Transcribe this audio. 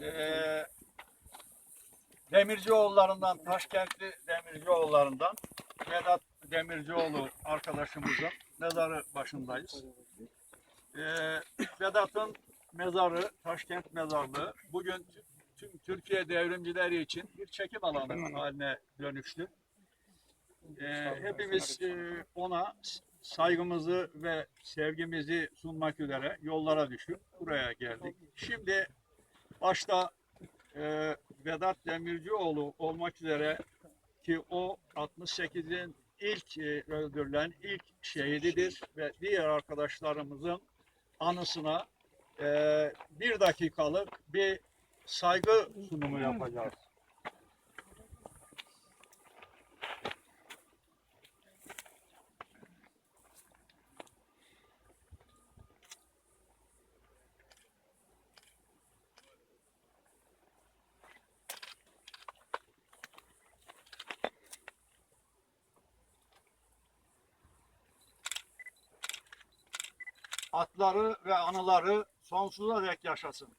Ee, Demircioğullarından, Taşkentli Demircioğullarından Vedat Demircioğlu arkadaşımızın mezarı başındayız. Ee, Vedat'ın mezarı, Taşkent mezarlığı bugün tü- tüm Türkiye devrimcileri için bir çekim alanı haline dönüştü. Ee, hepimiz e, ona saygımızı ve sevgimizi sunmak üzere yollara düşüp buraya geldik. Şimdi başta e, Vedat Demircioğlu olmak üzere ki o 68'in ilk e, öldürülen ilk şehididir ve diğer arkadaşlarımızın anısına e, bir dakikalık bir saygı sunumu yapacağız. Atları ve anıları sonsuza dek yaşasın.